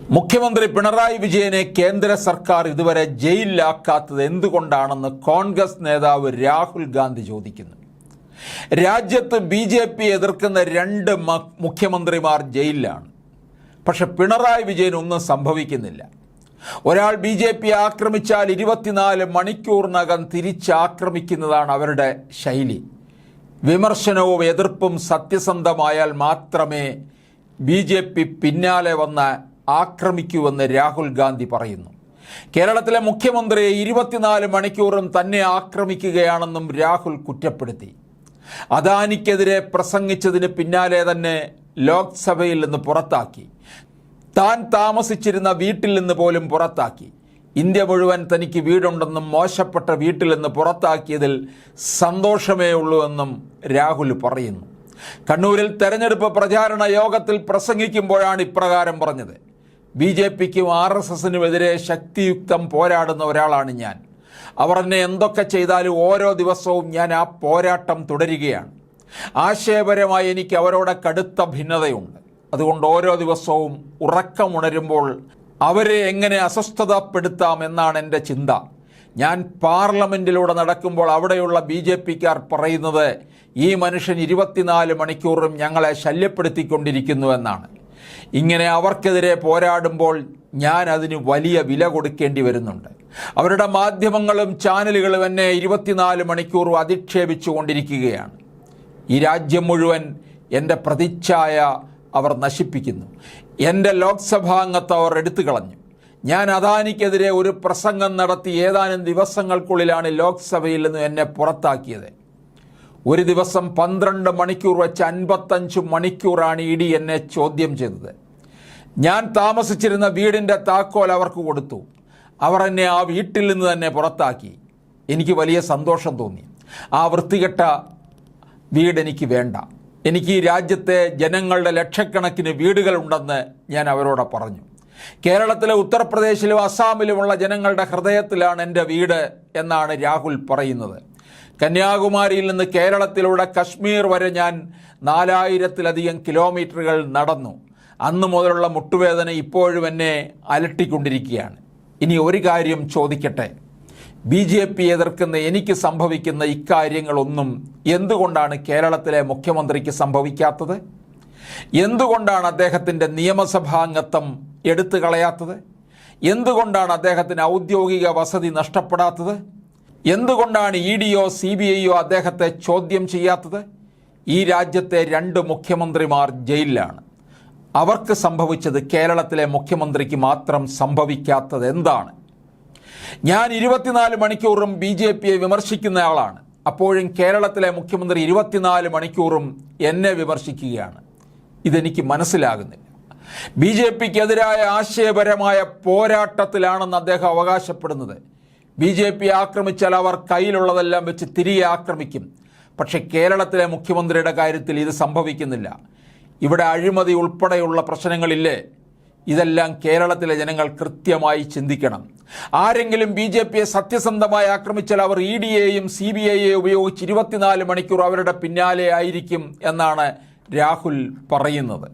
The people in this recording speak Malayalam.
മുഖ്യമന്ത്രി പിണറായി വിജയനെ കേന്ദ്ര സർക്കാർ ഇതുവരെ ജയിലിലാക്കാത്തത് എന്തുകൊണ്ടാണെന്ന് കോൺഗ്രസ് നേതാവ് രാഹുൽ ഗാന്ധി ചോദിക്കുന്നു. രാജ്യത്ത് ബി ജെ പി എതിർക്കുന്ന രണ്ട് മുഖ്യമന്ത്രിമാർ ജയിലിലാണ്. പക്ഷെ പിണറായി വിജയൻ ഒന്നും സംഭവിക്കുന്നില്ല. ഒരാൾ ബി ജെ പി ആക്രമിച്ചാൽ ഇരുപത്തിനാല് മണിക്കൂറിനകം തിരിച്ചാക്രമിക്കുന്നതാണ് അവരുടെ ശൈലി. വിമർശനവും എതിർപ്പും സത്യസന്ധമായാൽ മാത്രമേ ബി ജെ പി പിന്നാലെ വന്ന് ആക്രമിക്കൂവെന്ന് രാഹുൽ ഗാന്ധി പറയുന്നു. കേരളത്തിലെ മുഖ്യമന്ത്രിയെ ഇരുപത്തിനാല് മണിക്കൂറും തന്നെ ആക്രമിക്കുകയാണെന്നും രാഹുൽ കുറ്റപ്പെടുത്തി. അദാനിക്കെതിരെ പ്രസംഗിച്ചതിന് പിന്നാലെ തന്നെ ലോക്സഭയിൽ നിന്ന് പുറത്താക്കി. താൻ താമസിച്ചിരുന്ന വീട്ടിൽ നിന്ന് പോലും പുറത്താക്കി. ഇന്ത്യ മുഴുവൻ തനിക്ക് വീടുണ്ടെന്നും മോശപ്പെട്ട വീട്ടിൽ നിന്ന് പുറത്താക്കിയതിൽ സന്തോഷമേ ഉള്ളൂ എന്നും രാഹുൽ പറയുന്നു. കണ്ണൂരിൽ തെരഞ്ഞെടുപ്പ് പ്രചാരണ യോഗത്തിൽ പ്രസംഗിക്കുമ്പോഴാണ് ഇപ്രകാരം പറഞ്ഞത്. ബി ജെ പിക്കും ആർ എസ് എസിനുമെതിരെ ശക്തിയുക്തം പോരാടുന്ന ഒരാളാണ് ഞാൻ. അവർ എന്നെ എന്തൊക്കെ ചെയ്താലും ഓരോ ദിവസവും ഞാൻ ആ പോരാട്ടം തുടരുകയാണ്. ആശയപരമായി എനിക്ക് അവരോട് കടുത്ത ഭിന്നതയുണ്ട്. അതുകൊണ്ട് ഓരോ ദിവസവും ഉറക്കമുണരുമ്പോൾ അവരെ എങ്ങനെ അസ്വസ്ഥതപ്പെടുത്താം എന്നാണ് എന്റെ ചിന്ത. ഞാൻ പാർലമെന്റിലൂടെ നടക്കുമ്പോൾ അവിടെയുള്ള ബി ജെ പിക്കാർ പറയുന്നത് ഈ മനുഷ്യൻ ഇരുപത്തിനാല് മണിക്കൂറും ഞങ്ങളെ ശല്യപ്പെടുത്തിക്കൊണ്ടിരിക്കുന്നു എന്നാണ്. ഇങ്ങനെ അവർക്കെതിരെ പോരാടുമ്പോൾ ഞാൻ അതിന് വലിയ വില കൊടുക്കേണ്ടി വരുന്നുണ്ട്. അവരുടെ മാധ്യമങ്ങളും ചാനലുകളും എന്നെ ഇരുപത്തിനാല് മണിക്കൂറും അധിക്ഷേപിച്ചു കൊണ്ടിരിക്കുകയാണ് ഈ രാജ്യം മുഴുവൻ എന്റെ പ്രതിച്ഛായ അവർ നശിപ്പിക്കുന്നു. എന്റെ ലോക്സഭാംഗത്തെ അവർ എടുത്തു കളഞ്ഞു ഞാൻ അദാനിക്കെതിരെ ഒരു പ്രസംഗം നടത്തി ഏതാനും ദിവസങ്ങൾക്കുള്ളിലാണ് ലോക്സഭയിൽ നിന്ന് എന്നെ പുറത്താക്കിയത്. ഒരു ദിവസം പന്ത്രണ്ട് മണിക്കൂർ വെച്ച് അൻപത്തഞ്ച് മണിക്കൂറാണ് ഇ ഡി എന്നെ ചോദ്യം ചെയ്തത്. ഞാൻ താമസിച്ചിരുന്ന വീടിന്റെ താക്കോൽ അവർക്ക് കൊടുത്തു. അവർ എന്നെ ആ വീട്ടിൽ നിന്ന് തന്നെ പുറത്താക്കി. എനിക്ക് വലിയ സന്തോഷം തോന്നി. ആ വൃത്തികെട്ട വീട് എനിക്ക് വേണ്ട. എനിക്ക് ഈ രാജ്യത്തെ ജനങ്ങളുടെ ലക്ഷക്കണക്കിന് വീടുകളുണ്ടെന്ന് ഞാൻ അവരോട് പറഞ്ഞു. കേരളത്തിലെ ഉത്തർപ്രദേശിലും അസാമിലുമുള്ള ജനങ്ങളുടെ ഹൃദയത്തിലാണ് എന്റെ വീട് എന്നാണ് രാഹുൽ പറയുന്നത്. കന്യാകുമാരിയിൽ നിന്ന് കേരളത്തിലൂടെ കശ്മീർ വരെ ഞാൻ നാലായിരത്തിലധികം കിലോമീറ്ററുകൾ നടന്നു. അന്ന് മുതലുള്ള മുട്ടുവേദന ഇപ്പോഴും എന്നെ അലട്ടിക്കൊണ്ടിരിക്കുകയാണ്. ഇനി ഒരു കാര്യം ചോദിക്കട്ടെ. ബി ജെ പി എതിർക്കുന്ന എനിക്ക് സംഭവിക്കുന്ന ഇക്കാര്യങ്ങളൊന്നും എന്തുകൊണ്ടാണ് കേരളത്തിലെ മുഖ്യമന്ത്രിക്ക് സംഭവിക്കാത്തത്? എന്തുകൊണ്ടാണ് അദ്ദേഹത്തിന്റെ നിയമസഭാംഗത്വം എടുത്തു കളയാത്തത്? എന്തുകൊണ്ടാണ് അദ്ദേഹത്തിന് ഔദ്യോഗിക വസതി നഷ്ടപ്പെടാത്തത്? എന്തുകൊണ്ടാണ് ഇ ഡിയോ സി ബി ഐയോ അദ്ദേഹത്തെ ചോദ്യം ചെയ്യാത്തത്? ഈ രാജ്യത്തെ രണ്ട് മുഖ്യമന്ത്രിമാർ ജയിലിലാണ്. അവർക്ക് സംഭവിച്ചത് കേരളത്തിലെ മുഖ്യമന്ത്രിക്ക് മാത്രം സംഭവിക്കാത്തത് എന്താണ്? ഞാൻ ഇരുപത്തിനാല് മണിക്കൂറും ബി ജെ പിയെ വിമർശിക്കുന്ന ആളാണ്. അപ്പോഴും കേരളത്തിലെ മുഖ്യമന്ത്രി ഇരുപത്തിനാല് മണിക്കൂറും എന്നെ വിമർശിക്കുകയാണ്. ഇതെനിക്ക് മനസ്സിലാകുന്നില്ല. ബി ജെ പിക്കെതിരായ ആശയപരമായ പോരാട്ടത്തിലാണെന്ന് അദ്ദേഹം അവകാശപ്പെടുന്നത്. ബി ജെ പി ആക്രമിച്ചാൽ അവർ കയ്യിലുള്ളതെല്ലാം വെച്ച് തിരികെ ആക്രമിക്കും. പക്ഷേ കേരളത്തിലെ മുഖ്യമന്ത്രിയുടെ കാര്യത്തിൽ ഇത് സംഭവിക്കുന്നില്ല. ഇവിടെ അഴിമതി ഉൾപ്പെടെയുള്ള പ്രശ്നങ്ങളില്ലേ? ഇതെല്ലാം കേരളത്തിലെ ജനങ്ങൾ കൃത്യമായി ചിന്തിക്കണം. ആരെങ്കിലും ബി ജെ പിയെ സത്യസന്ധമായി ആക്രമിച്ചാൽ അവർ ഇ ഡി എയും സി ബി ഐയെയും ഉപയോഗിച്ച് ഇരുപത്തിനാല് മണിക്കൂർ അവരുടെ പിന്നാലെ ആയിരിക്കും എന്നാണ് രാഹുൽ പറയുന്നത്.